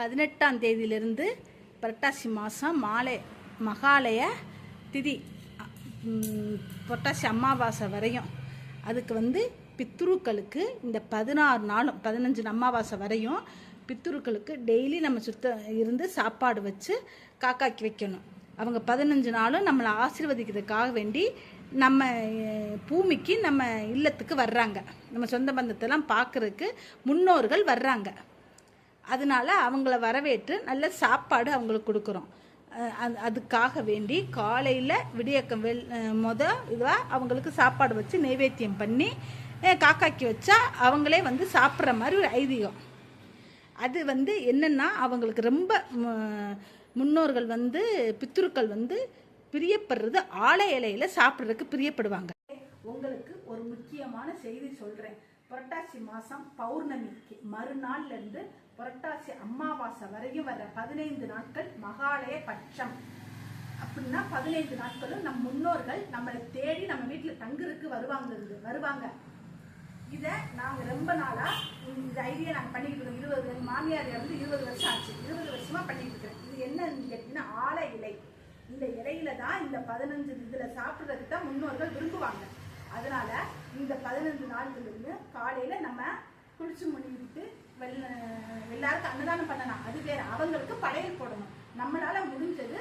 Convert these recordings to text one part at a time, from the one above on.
பதினெட்டாம் தேதியிலிருந்து புரட்டாசி மாதம் மாலை மகாலய திதி புரட்டாசி அமாவாசை வரையும். அதுக்கு வந்து பித்ருக்களுக்கு இந்த பதினாறு நாளும் பதினஞ்சு அமாவாசை வரையும் பித்ருக்களுக்கு டெய்லி நம்ம சுத்த இருந்து சாப்பாடு வச்சு காக்காக்கி வைக்கணும். அவங்க பதினஞ்சு நாளும் நம்மளை ஆசீர்வதிக்கிறதுக்காக வேண்டி நம்ம பூமிக்கு நம்ம இல்லத்துக்கு வர்றாங்க. நம்ம சொந்த பந்தத்தெல்லாம் பார்க்குறதுக்கு முன்னோர்கள் வர்றாங்க. அதனால அவங்கள வரவேற்று நல்ல சாப்பாடு அவங்களுக்கு கொடுக்குறோம். அது- அதுக்காக வேண்டி காலையில் விடியக்கம் வெள் முத மொத இதுவாக அவங்களுக்கு சாப்பாடு வச்சு நைவேத்தியம் பண்ணி காக்காக்கி வச்சா அவங்களே வந்து சாப்பிட்ற மாதிரி ஒரு ஐதீகம். அது வந்து என்னென்னா அவங்களுக்கு ரொம்ப முன்னோர்கள் வந்து பித்ருக்கள் வந்து பிரியப்படுறது ஆலை இலையில் சாப்பிட்றதுக்கு பிரியப்படுவாங்க. உங்களுக்கு ஒரு முக்கியமான செய்தி சொல்கிறேன் புரட்டாசி மாதம் பௌர்ணமிக்கு மறுநாள்லேருந்து புரட்டாசி அமாவாசை வரையும் வர பதினைந்து நாட்கள் மகாலய பட்சம். அப்படின்னா பதினைந்து நாட்களும் நம் முன்னோர்கள் நம்மளை தேடி நம்ம வீட்டில் தங்குறதுக்கு வருவாங்க வருவாங்க. இதை நாங்கள் ரொம்ப நாளாக இந்த ஐடியா நாங்கள் பண்ணிக்கிட்டு இருக்கோம். இருபது மாமியார் இருந்து இருபது வருஷம் ஆச்சு. இருபது வருஷமா பண்ணிக்கிட்டு இருக்கிறேன். இது என்னன்னு கேட்டிங்கன்னா ஆழ இலை. இந்த இலையில தான் இந்த பதினஞ்சு இதில் சாப்பிட்றதுக்கு தான் முன்னோர்கள் விரும்புவாங்க. அதனால இந்த பதினஞ்சு நாட்களிலிருந்து காலையில் நம்ம குளிச்சு முடிவிட்டு வெள்ள எல்லாருக்கும் அன்னதானம் பண்ணலாம். அது வேற. அவங்களுக்கு படையல் போடணும். நம்மளால முடிஞ்சது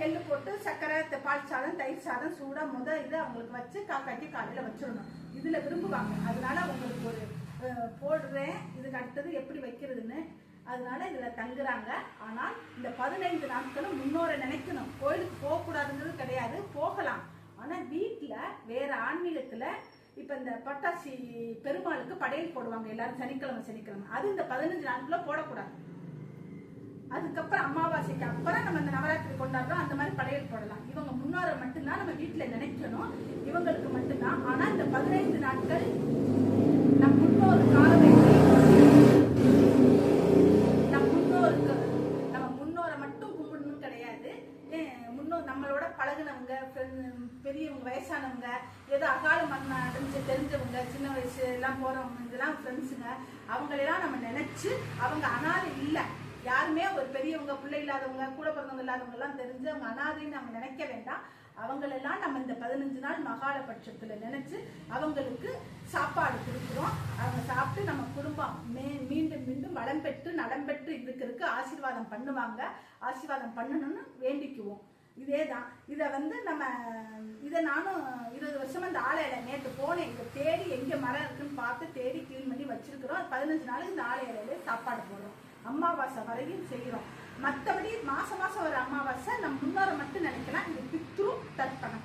எள்ளு போட்டு சர்க்கரை த- பால் சாதம் தயிர் சாதம் சூடா முத இது அவங்களுக்கு வச்சு காக்காட்டி காலையில வச்சிடணும். இதுல விரும்புவாங்க. அதனால அவங்களுக்கு ஒரு போடுறேன். இதுக்கு அடுத்தது எப்படி வைக்கிறதுன்னு. அதனால இதுல தங்குறாங்க. ஆனால் இந்த பதினைந்து நாட்களும் முன்னோரை நினைக்கணும். கோயிலுக்கு இப்ப இந்த பட்டாசி பெருமாளுக்கு படையல் போடுவாங்க எல்லாரும் சனிக்கிழமை சனிக்கிழமை. அது இந்த பதினஞ்சு நாளுக்குள்ள போடக்கூடாது. அதுக்கப்புறம் அமாவாசைக்கு அப்புறம் நம்ம இந்த நவராத்திரி கொண்டாடுறோம் அந்த மாதிரி படையல் போடலாம். இவங்க முன்னோரை மட்டும்தான் நம்ம வீட்டுல நினைக்கணும். இவங்களுக்கு மட்டும்தான். ஆனா இந்த பதினைந்து நாட்கள் நம் முன்னோர் காலமே வயசானவங்க ஏதோ அகால மரணம் அடைஞ்சு தெரிஞ்சவங்க சின்ன வயசு எல்லாம் போறவங்க இதெல்லாம் ஃப்ரெண்ட்ஸுங்க அவங்களெல்லாம் நம்ம நினைச்சு அவங்க அனாதை இல்லை. யாருமே ஒரு பெரியவங்க பிள்ளை இல்லாதவங்க கூட பிறந்தவங்க இல்லாதவங்க எல்லாம் தெரிஞ்சு அவங்க அனாதைன்னு நம்ம நினைக்க வேண்டாம். அவங்களெல்லாம் நம்ம இந்த பதினஞ்சு நாள் மகாலபட்சத்தில் நினைச்சு அவங்களுக்கு சாப்பாடு கொடுக்குறோம். அவங்க சாப்பிட்டு நம்ம குடும்பம் மே மீண்டும் மீண்டும் வளம் பெற்று நலம் பெற்று இருக்கிறதுக்கு ஆசீர்வாதம் பண்ணுவாங்க. ஆசீர்வாதம் பண்ணணும்னு வேண்டிக்குவோம். இதே தான் இதை வந்து நம்ம இதை நானும் இருபது வருஷமா இந்த ஆலையில நேற்று போனேன். இதை தேடி எங்கே மரம் இருக்குன்னு பார்த்து தேடி க்ளீன் பண்ணி வச்சிருக்கிறோம். பதினஞ்சு நாளுக்கு இந்த ஆலை சாப்பாடு போடுறோம் அமாவாசை வரையும் செய்கிறோம் மற்றபடி மாதம் மாசம் ஒரு அமாவாசை நம்ம முன்னோரை மட்டும் நினைக்கலாம். இது பித்ரு தர்ப்பணம்.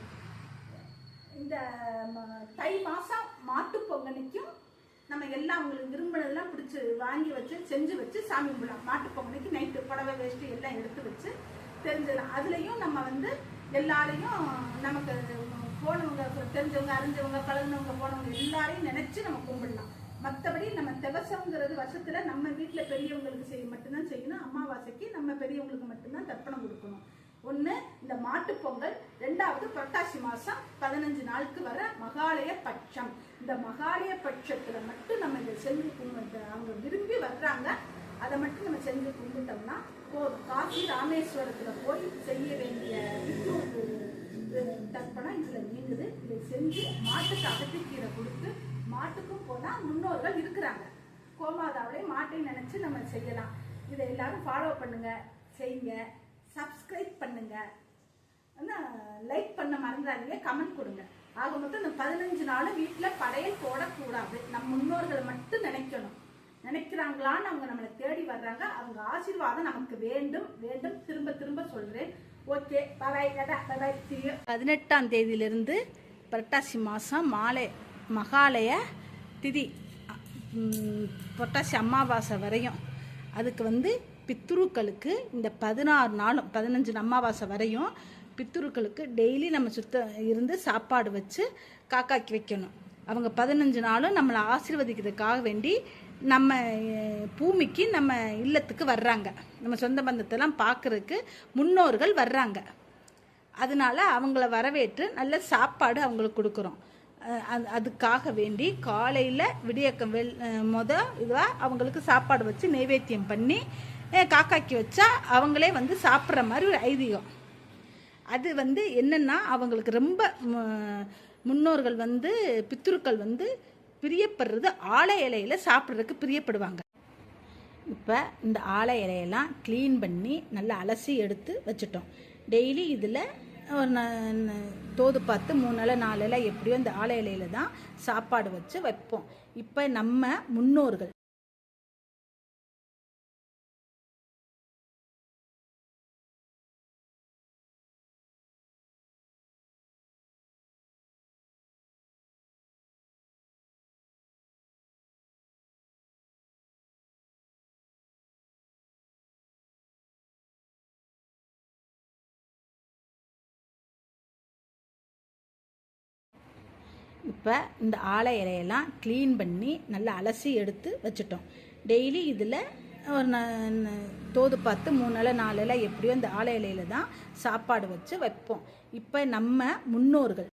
இந்த தை மாசம் மாட்டு பொங்கலுக்கும் நம்ம எல்லாம் அவங்களுக்கு விரும்பினதெல்லாம் பிடிச்சி வாங்கி வச்சு செஞ்சு வச்சு சாமி கும்பிடலாம். மாட்டு பொங்கலுக்கு நைட்டு புடவை வேஸ்ட்டு எல்லாம் எடுத்து வச்சு தெரிஞ்சிடலாம் அதுலேயும் நம்ம வந்து எல்லாரையும் நமக்கு போனவங்க தெரிஞ்சவங்க அறிஞ்சவங்க பழகினவங்க போனவங்க எல்லாரையும் நினச்சி நம்ம கும்பிடலாம். மற்றபடி நம்ம திவசங்கிறது வசத்தில் நம்ம வீட்டில் பெரியவங்களுக்கு செய்ய மட்டும்தான் செய்யணும். அமாவாசைக்கு நம்ம பெரியவங்களுக்கு மட்டும்தான் தர்ப்பணம் கொடுக்கணும். ஒன்று இந்த மாட்டுப்பொங்கல் ரெண்டாவது புரட்டாசி மாதம் பதினஞ்சு நாளுக்கு வர மகாலய பட்சம். இந்த மகாலய பட்சத்தில் மட்டும் நம்ம இதை செஞ்சு அவங்க விரும்பி வர்றாங்க. அதை மட்டும் நம்ம செஞ்சு கும்பிட்டோம்னா போதும். காசி ராமேஸ்வரத்தில் போய் செய்ய வேண்டிய தர்ப்பணம் இதில் நீங்குது. இதை செஞ்சு மாட்டுக்கு அகத்திக்கீரை கொடுத்து மாட்டுக்கும் போனால் முன்னோர்கள் இருக்கிறாங்க. கோமாதாவிலே மாட்டை நினச்சி நம்ம செய்யலாம். இதை எல்லாரும் ஃபாலோ பண்ணுங்க செய்யுங்க சப்ஸ்கிரைப் பண்ணுங்க. லைக் பண்ண மறந்துடாதீங்க கமெண்ட் கொடுங்க. ஆக மொத்தம் இந்த பதினஞ்சு நாளும் வீட்டில் படையல் போடக்கூடாது. நம் முன்னோர்களை மட்டும் நினைக்கணும். நினைக்கிறாங்களான்னு அவங்க நம்மளை தேடி வர்றாங்க. அவங்க ஆசீர்வாதம் நமக்கு வேண்டும். வேண்டும். திரும்ப திரும்ப சொல்றேன். ஓகே. பபாய் பபாய் பதினெட்டாம் தேதியிலிருந்து புரட்டாசி மாதம் மாலை மகாலய திதி புரட்டாசி அமாவாசை வரையும். அதுக்கு வந்து பித்ருக்களுக்கு இந்த பதினாறு நாளும் பதினஞ்சு அமாவாசை வரையும் பித்ருக்களுக்கு டெய்லி நம்ம சுத்த இருந்து சாப்பாடு வச்சு காக்காக்கி வைக்கணும். அவங்க பதினஞ்சு நாளும் நம்மளை ஆசீர்வதிக்கிறதுக்காக வேண்டி நம்ம பூமிக்கு நம்ம இல்லத்துக்கு வர்றாங்க. நம்ம சொந்த பந்தத்தெல்லாம் பார்க்குறதுக்கு முன்னோர்கள் வர்றாங்க. அதனால அவங்கள வரவேற்று நல்ல சாப்பாடு அவங்களுக்கு கொடுக்குறோம். அது அதுக்காக வேண்டி காலையில் விடியக்கம் வெள் அஹ் மொத இதுவாக அவங்களுக்கு சாப்பாடு வச்சு நைவேத்தியம் பண்ணி காக்காக்கி வச்சா அவங்களே வந்து சாப்பிட்ற மாதிரி ஒரு ஐதீகம். அது வந்து என்னென்னா அவங்களுக்கு ரொம்ப முன்னோர்கள் வந்து பித்ருக்கள் வந்து பிரியப்படுறது ஆலை இலையில சாப்பிட்றதுக்கு பிரியப்படுவாங்க. இப்போ இந்த ஆலை இலையெல்லாம் க்ளீன் பண்ணி நல்லா அலசி எடுத்து வச்சுட்டோம். டெய்லி இதில் ஒரு ந- தோது பார்த்து மூணு இலை நாலு இலை எப்படியோ இந்த ஆலை இலையில தான் சாப்பாடு வச்சு வைப்போம். இப்போ நம்ம முன்னோர்கள் இப்போ இந்த ஆலை இலையெல்லாம் க்ளீன் பண்ணி நல்லா அலசி எடுத்து வச்சுட்டோம். டெய்லி இதில் ஒரு ந- தோது பார்த்து மூணு இலை நாலு எப்படியோ இந்த ஆலை இலையில தான் சாப்பாடு வச்சு வைப்போம். இப்போ நம்ம முன்னோர்கள்